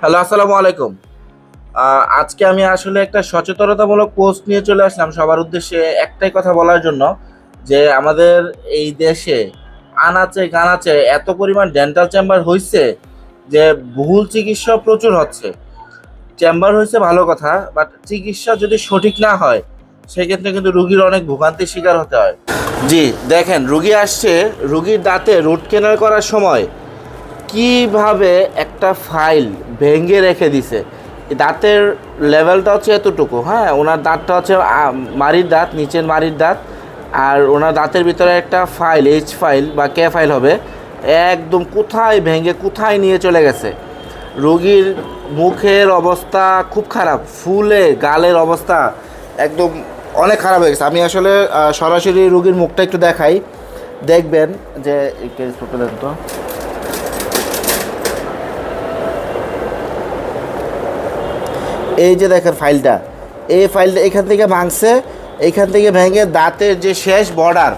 Hello, আসসালামু আলাইকুম। আজকে আমি আসলে একটা সচেতনতামূলক পোস্ট নিয়ে চলে আসলাম সবার উদ্দেশ্যে একটাই কথা বলার জন্য যে আমাদের এই দেশে আনাচে গানাচে এত পরিমাণ ডেন্টাল চেম্বার হয়েছে যে ভুল চিকিৎসা প্রচুর হচ্ছে। চেম্বার হয়েছে ভালো কথা বাট চিকিৎসা যদি সঠিক না হয়, সেক্ষেত্রে কিন্তু রুগীর অনেক ভোগান্তির শিকার হতে হয়। জি, দেখেন, রুগী আসছে, রুগীর দাঁতে রুট কেনার করার সময় কীভাবে একটা ফাইল ভেঙে রেখে দিছে? দাঁতের লেভেলটা হচ্ছে এতটুকু হ্যাঁ? ওনার দাঁতটা হচ্ছে মারির দাঁত, নিচের মারির দাঁত, আর ওনার দাঁতের ভিতরে একটা ফাইল এইচ ফাইল বা কে ফাইল হবে, একদম কোথায় ভেঙে, কোথায় নিয়ে চলে গেছে? রুগীর মুখের অবস্থা খুব খারাপ, ফুলে, গালের অবস্থা একদম অনেক খারাপ হয়ে গেছে। আমি আসলে সরাসরি রুগীর মুখটা একটু দেখাই। দেখবেন যে ফটো দেন তো। এই যে দেখেন ফাইলটা, এই ফাইলটা এখান থেকে ভাঙছে এইখান থেকে ভেঙে দাঁতের যে শেষ বর্ডার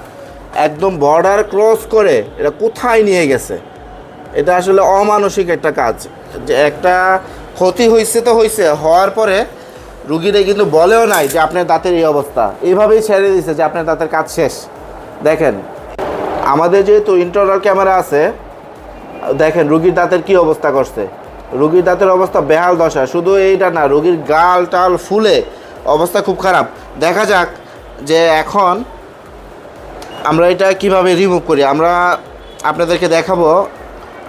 একদম বর্ডার ক্রস করে এটা কোথায় নিয়ে গেছে? এটা আসলে অমানসিক একটা কাজ। যে একটা ক্ষতি হয়েছে তো হয়েছে হওয়ার পরে রুগীরা কিন্তু বলেও নাই যে আপনার দাঁতের এই অবস্থা। এইভাবেই ছেড়ে দিয়েছে যে আপনার দাঁতের কাজ শেষ। দেখেন, আমাদের যেহেতু ইন্টারনাল ক্যামেরা আছে, দেখেন রুগীর দাঁতের কি অবস্থা করছে। রুগীর দাঁতের অবস্থা বেহাল দশা। শুধু এইটা না, রুগীর গাল টাল ফুলে অবস্থা খুব খারাপ। দেখা যাক যে এখন আমরা এটা কীভাবে রিমুভ করি। আমরা আপনাদেরকে দেখাবো,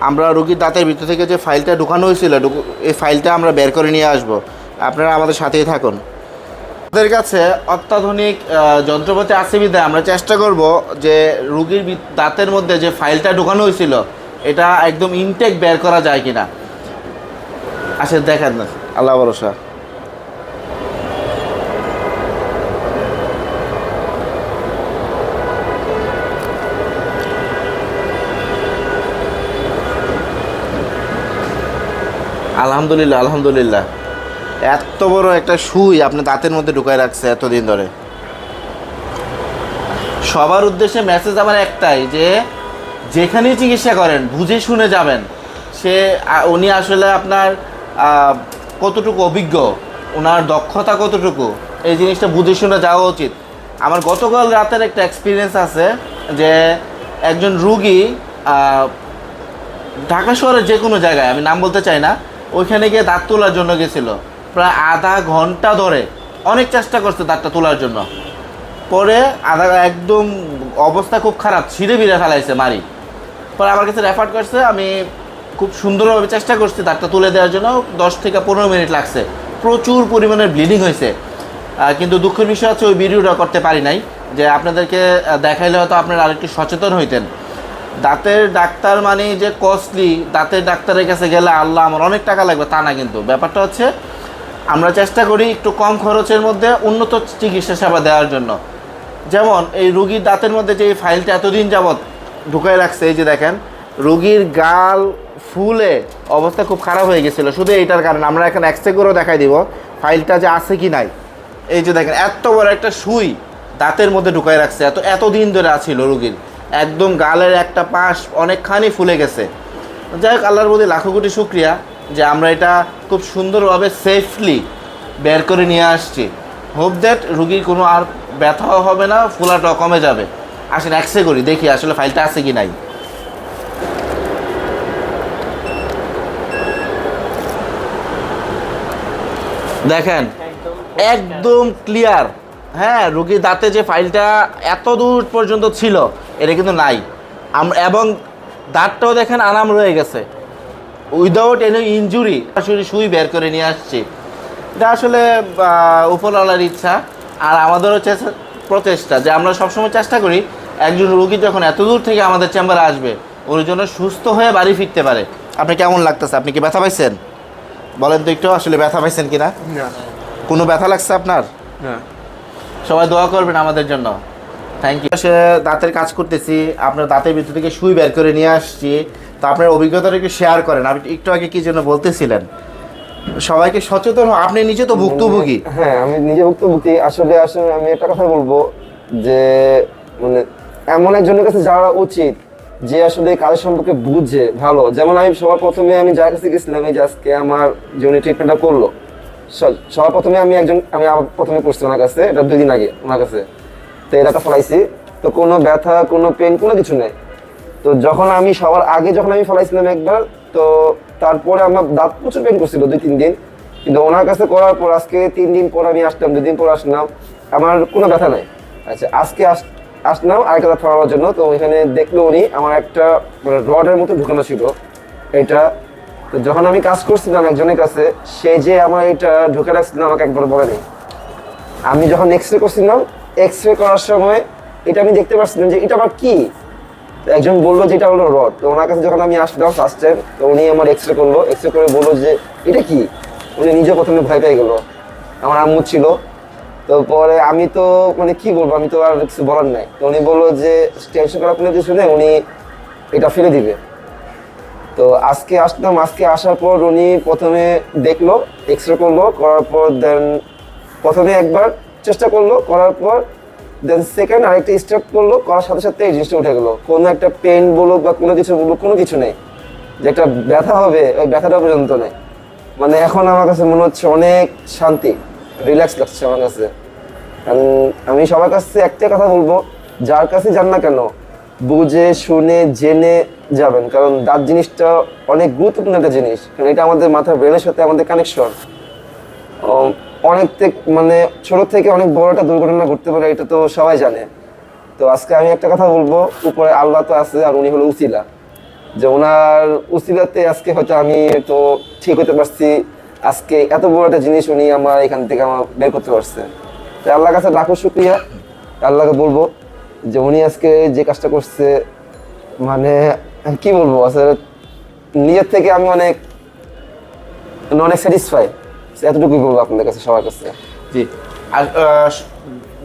আমরা রুগীর দাঁতের ভিতর থেকে যে ফাইলটা ঢুকানো হয়েছিল এই ফাইলটা আমরা বের করে নিয়ে আসব। আপনারা আমাদের সাথেই থাকুন। আমাদের কাছে অত্যাধুনিক যন্ত্রপাতি আছে বিধায় আমরা চেষ্টা করব যে রুগীর দাঁতের মধ্যে যে ফাইলটা ঢুকানো হয়েছিল, এটা একদম ইনটেক বের করা যায় কিনা। আসে, দেখেন না। আল্লাহ ভরসা। আলহামদুলিল্লাহ আলহামদুলিল্লাহ। এত বড় একটা সুই আপনি দাঁতের মধ্যে ঢুকায় রাখছে এতদিন ধরে। সবার উদ্দেশ্যে মেসেজ আমার একটাই যে, যেখানেই চিকিৎসা করেন, বুঝে শুনে যাবেন। সে উনি আসলে আপনার কতটুকু অভিজ্ঞ? ওনার দক্ষতা কতটুকু? এই জিনিসটা বুঝে শুনে যাওয়া উচিত। আমার গতকাল রাতের একটা এক্সপিরিয়েন্স আছে যে একজন রুগী ঢাকা শহরের যে কোনো জায়গায়, আমি নাম বলতে চাই না, ওইখানে গিয়ে দাঁত তোলার জন্য গেছিল। প্রায় আধা ঘণ্টা ধরে অনেক চেষ্টা করছে দাঁতটা তোলার জন্য। পরে আধা, একদম অবস্থা খুব খারাপ, ছিঁড়ে বিড়ে ফেলাইছে মারি পরে আমার কাছে রেফার করছে, আমি খুব সুন্দরভাবে চেষ্টা করছি দাঁতটা তুলে দেওয়ার জন্য। দশ থেকে পনেরো মিনিট লাগছে। প্রচুর পরিমাণে ব্লিডিং হয়েছে। কিন্তু দুঃখের বিষয় হচ্ছে ওই ভিডিওটা করতে পারি নাই। যে আপনাদেরকে দেখাইলে হয়তো আপনারা আরেকটু সচেতন হইতেন। দাঁতের ডাক্তার মানে যে কস্টলি দাঁতের ডাক্তারের কাছে গেলে আল্লাহ আমার অনেক টাকা লাগবে, তা না কিন্তু। ব্যাপারটা হচ্ছে, আমরা চেষ্টা করি একটু কম খরচের মধ্যে উন্নত চিকিৎসা সেবা দেওয়ার জন্য। যেমন এই রুগীর দাঁতের মধ্যে যে এই ফাইলটা এতদিন যাবৎ ঢুকাই রাখছে, এই যে দেখেন রুগীর গাল ফুলে অবস্থা খুব খারাপ হয়ে গেছিল। শুধু এইটার কারণে। আমরা এখন এক্সরে করেও দেখাই দিব ফাইলটা যে আছে কি নাই। এই যে দেখেন, এত বড় একটা সুই দাঁতের মধ্যে ঢুকাই রাখছে। এত এতদিন ধরে আছিল রুগীর। একদম গালের একটা পাশ অনেকখানি ফুলে গেছে। যাই হোক, আল্লাহর প্রতি লাখো কোটি শুক্রিয়া যে আমরা এটা খুব সুন্দরভাবে সেফলি বের করে নিয়ে আসছি। হোপ দ্যাট রুগীর কোনো আর ব্যথাও হবে না, ফোলাটাও কমে যাবে। আসেন এক্সরে করি, দেখি আসলে ফাইলটা আছে কি নাই। দেখেন, একদম ক্লিয়ার হ্যাঁ রুগীর দাঁতে যে ফাইলটা এত দূর পর্যন্ত ছিল, এটা কিন্তু নাই। এবং দাঁতটাও দেখেন আরাম রয়ে গেছে। উইদাউট এনি ইনজুরি আসলে সুই বের করে নিয়ে আসছি। এটা আসলে উপরওয়ালার ইচ্ছা। আর আমাদেরও প্রচেষ্টা যে আমরা সবসময় চেষ্টা করি, একজন রুগী যখন এত দূর থেকে আমাদের চেম্বারে আসবে, ওর জন্য সুস্থ হয়ে বাড়ি ফিরতে পারে। আপনি কেমন লাগতেছে? আপনি কি ব্যথা পাইছেন? বলেন তো একটু আসলে ব্যথা পাইছেন কিনা? না। কোনো ব্যথা লাগছে আপনার? সবাই দোয়া করবেন আমাদের জন্য। থ্যাংক ইউ সে দাঁতের কাজ করতেছি আপনার দাঁতের ভিতর থেকে সুই বের করে নিয়ে আসছি। তো আপনার অভিজ্ঞতাটা একটু শেয়ার করেন। আপনি একটু আগে কি জন্য বলতেছিলেন? সবাইকে সচেতন। আপনি নিজে তো ভুক্তভোগী। হ্যাঁ আমি নিজে ভুক্তভোগী। আসলে আসলে আমি একটা কথা বলব যে মানে এমন একজনের কাছে যাওয়া উচিত যে আসলে কাজের সম্পর্কে বুঝে, ভালো। যেমন আমি সবার প্রথমে আমি যার কাছে গেছিলাম, এই যে আজকে আমার যে ট্রিটমেন্টটা করল সবার প্রথমে আমি একজন, আমি প্রথমে করছি ওনার কাছে, এটা দুই দিন আগে ওনার কাছে। তো এটাকে ফলাইছি। তো কোনো ব্যথা, কোনো পেন কোনো কিছু নেই। তো যখন আমি সবার আগে যখন আমি ফলাইছিলাম একবার, তো তারপরে আমার দাঁত প্রচুর পেন করছিল দুই, তিন দিন। কিন্তু ওনার কাছে করার পর আজকে তিন দিন পর আমি আসলাম দুদিন পর আসলাম, আমার কোনো ব্যথা নাই। আচ্ছা আজকে আস আসলাম আরেকটা দাঁত জন্য। তো এখানে দেখল উনি আমার একটা মানে রডের মতো ঢুকানো ছিল। এটা, তো যখন আমি কাজ করছিলাম একজনের কাছে, সে যে আমার এটা ঢুকে রাখছিল আমাকে একবার বলেনি আমি যখন এক্স রে করছিলাম এক্স রে করার সময় এটা আমি দেখতে পাচ্ছিলাম যে এটা আমার কি? একজন বলল যে এটা হলো রড তো ওনার কাছে যখন আমি আসলাম ফার্স্ট টাইম তো উনি আমার এক্স রে করল। এক্স রে করে বলল যে, এটা কি? উনি নিজে প্রথমে ভয় পেয়ে গেলো। আমার আম্মু ছিল তো পরে আমি তো মানে কি বলব, আমি তো আর কিছু বলার নাই। তো উনি বলল যে, টেনশন করার কোনো কিছু নেই, উনি এটা ফেলে দিবে। তো আজকে আসলাম, আজকে আসার পর উনি প্রথমে দেখল এক্স রে করল, করার পর দেন প্রথমে একবার চেষ্টা করল, করার পর দেন সেকেন্ড আরেকটা স্টেপ করল, করার সাথে সাথে এই জিনিসটা উঠে গেলো। কোনো একটা পেন বলুক বা কোনো কিছু বলুক, কোনো কিছু নেই। যে একটা ব্যথা হবে, ওই ব্যথাটা পর্যন্ত নেই। মানে এখন আমার কাছে মনে হচ্ছে অনেক শান্তি। রিল্যাক্স লাগছে আমার কাছে। আমি সবার কাছে একটাই কথা বলব, যার কাছে যান না কেন, বুঝে, শুনে, জেনে যাবেন। কারণ দাঁত জিনিসটা অনেক গুরুত্বপূর্ণ একটা জিনিস, কারণ এটা আমাদের মাথার ব্রেনের সাথে আমাদের কানেকশন অনেক মানে ছোট থেকে অনেক বড় একটা দুর্ঘটনা ঘটতে পারে, এটা তো সবাই জানে। তো আজকে আমি একটা কথা বলব, উপরে আল্লাহ তো আছে আর উনি হলো উসিলা। যে ওনার উসিলাতে আজকে হয়তো আমি তো ঠিক হতে পারছি আজকে এত বড় একটা জিনিস উনি আমার এখান থেকে আমার বের করতে পারছে। তাই আল্লাহর কাছে লাখো শুক্রিয়া। আল্লাহকে বলব যে উনি আজকে যে কাজটা করছে মানে কি বলব, আসলে নিজের থেকে আমি অনেক মানে অনেক স্যাটিসফাই এতটুকুই বলব আপনাদের কাছে, সবার কাছে। জি। আর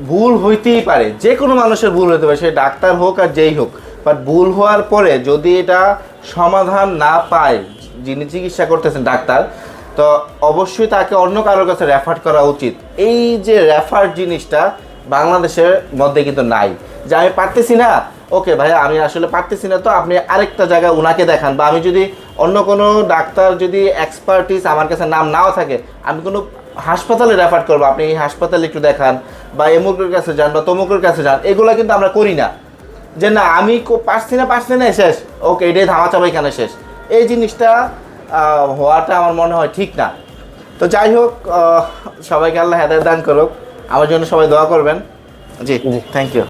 ভুল হইতেই পারে। যে কোনো মানুষের ভুল হতে পারে, সে ডাক্তার হোক আর যেই হোক। বাট ভুল হওয়ার পরে যদি এটা সমাধান না পায়, যিনি চিকিৎসা করতেছেন ডাক্তার তো অবশ্যই তাকে অন্য কারোর কাছে রেফার করা উচিত। এই যে রেফার জিনিসটা বাংলাদেশের মধ্যে কিন্তু নাই। যে আমি পারতেছি না, ওকে ভাইয়া, আমি আসলে পারতেছি না, তো আপনি আরেকটা জায়গায় ওনাকে দেখান বা আমি যদি অন্য কোনো ডাক্তার যদি এক্সপার্টিস আমার কাছে নাম নাও থাকে, আমি কোনো হাসপাতালে রেফার করব, আপনি এই হাসপাতালে একটু দেখান বা এমুকের কাছে যান বা তমুকের কাছে যান, এগুলো কিন্তু আমরা করি না। যে না, আমি পারছি না পারছি না, শেষ। ওকে, এটাই ধামা চাপা এখানে শেষ। এই জিনিসটা হওয়াটা আমার মনে হয় ঠিক না। তো যাই হোক সবাইকে আল্লাহ হেদায় দান করুক। আমার জন্য সবাই দোয়া করবেন। জি জি। Thank you